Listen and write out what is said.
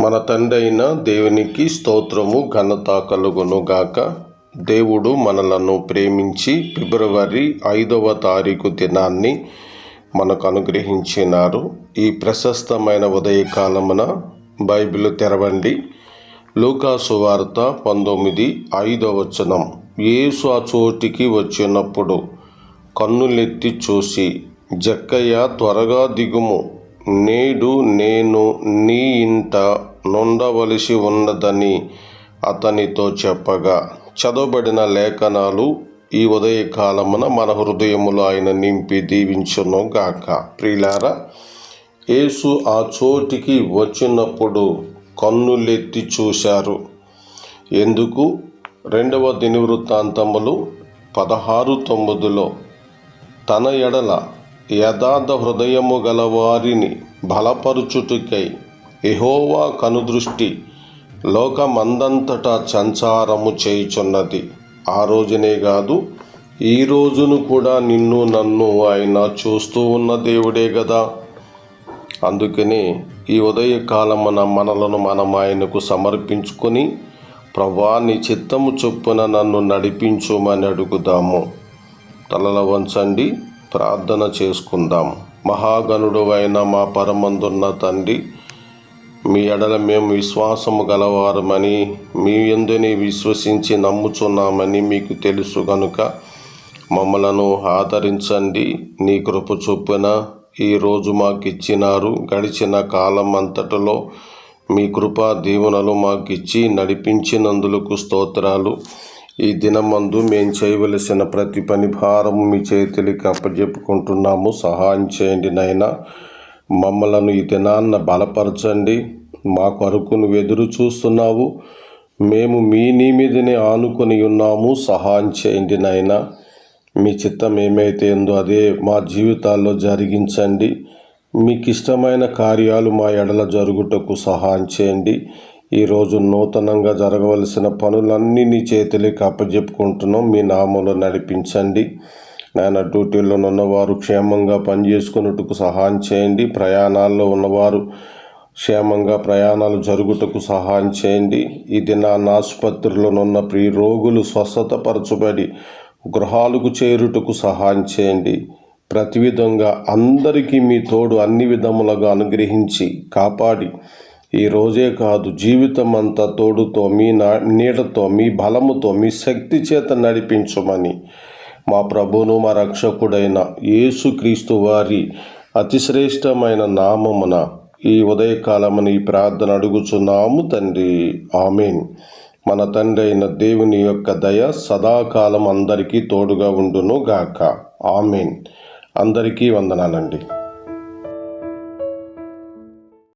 మన తండ్రి అయిన దేవునికి స్తోత్రము ఘనత కలుగును గాక దేవుడు మనలను ప్రేమించి ఫిబ్రవరి ఐదవ తారీఖు దినాన్ని మనకు అనుగ్రహించినారు. ఈ ప్రశస్తమైన ఉదయకాలమున బైబిల్ తెరవండి. లూకాసు వార్త పంతొమ్మిది ఐదవ వచనం. యేసు ఆ చోటికి వచ్చినప్పుడు కన్నులెత్తి చూసి జక్కయ్య త్వరగా దిగుము. నేడు నేను నీ ఇంట నుండవలసి ఉన్నదని అతనితో చెప్పగా చదవబడిన లేఖనాలు ఈ ఉదయకాలమున మన హృదయములో ఆయన నింపి దీవించును గాక. ప్రియులారా యేసు ఆ చోటికి వచ్చినప్పుడు కన్నులెత్తి చూశారు. ఎందుకు? రెండవ దినవృత్తాంతములు పదహారు తొమ్మిదిలో తన ఎడల యథార్థ హృదయము గల వారిని బలపరుచుటకై ఎహోవా కనుదృష్టి లోకమందంతటా సంచారము చేయుచున్నది. ఆ రోజునే కాదు ఈ రోజును కూడా నిన్ను నన్ను ఆయన చూస్తూ ఉన్న దేవుడే కదా అందుకనే ఈ ఉదయకాలమున మనలను మనం ఆయనకు సమర్పించుకొని ప్రభా నీ చిత్తము చొప్పున నన్ను నడిపించుమని అడుగుదాము. తలల వంచండి. ప్రార్థన చేసుకుందాం. మహాగణుడు అయిన మా పరమందున్న తండ్రి మీ ఎడల మేము విశ్వాసము గలవారమని మీ ఎందుని విశ్వసించి నమ్ముచున్నామని మీకు తెలుసు గనుక మమ్మలను ఆదరించండి. నీ కృప చొప్పున ఈరోజు మాకు ఇచ్చినారు గడిచిన కాలం అంతటిలో మీ కృపా దీవెనలు మాకు ఇచ్చి నడిపించినందులకు స్తోత్రాలు. ఈ దినమందు మేము చేయవలసిన ప్రతి పని భారం మీ చేతులకి అప్పజెప్పుకుంటున్నాము. సహాయం చేయండి నైనా మమ్మలను ఈ దినాన్న బలపరచండి. మా కొరకు నువ్వు ఎదురు చూస్తున్నావు. మేము మీ నీ మీదనే ఆనుకొని ఉన్నాము. సహాయం చేయండి నాయన. మీ చిత్తం ఏమైతే ఉందో అదే మా జీవితాల్లో జరిగించండి. మీకు ఇష్టమైన కార్యాలు మా ఎడల జరుగుటకు సహాయం చేయండి. ఈరోజు నూతనంగా జరగవలసిన పనులన్నీ నీ చేతులకి అప్పజెప్పుకుంటున్నాం. మీ నామంలో నడిపించండి. నాయన డ్యూటీలో ఉన్నవారు క్షేమంగా పనిచేసుకున్నట్టుకు సహాయం చేయండి. ప్రయాణాల్లో ఉన్నవారు క్షేమంగా ప్రయాణాలు జరుగుటకు సహాయం చేయండి. ఈ దినాన్న ఆసుపత్రిలో ఉన్న ప్రియ రోగులు స్వస్థతపరచబడి గృహాలకు చేరుటకు సహాయం చేయండి. ప్రతి విధంగా అందరికీ మీ తోడు అన్ని విధములుగా అనుగ్రహించి కాపాడి ఈ రోజే కాదు జీవితం అంతా తోడుతో మీ నా నీడతో మీ బలముతో మీ శక్తి చేత నడిపించమని మా ప్రభును మా రక్షకుడైన యేసుక్రీస్తు వారి అతిశ్రేష్టమైన నామమున ఈ ఉదయకాలమున ఈ ప్రార్థన అడుగుచున్నాము తండ్రి. ఆమెన్. మన తండ్రి అయిన దేవుని యొక్క దయ సదాకాలం అందరికీ తోడుగా ఉండును గాక ఆమెన్. అందరికీ వందనాలండి.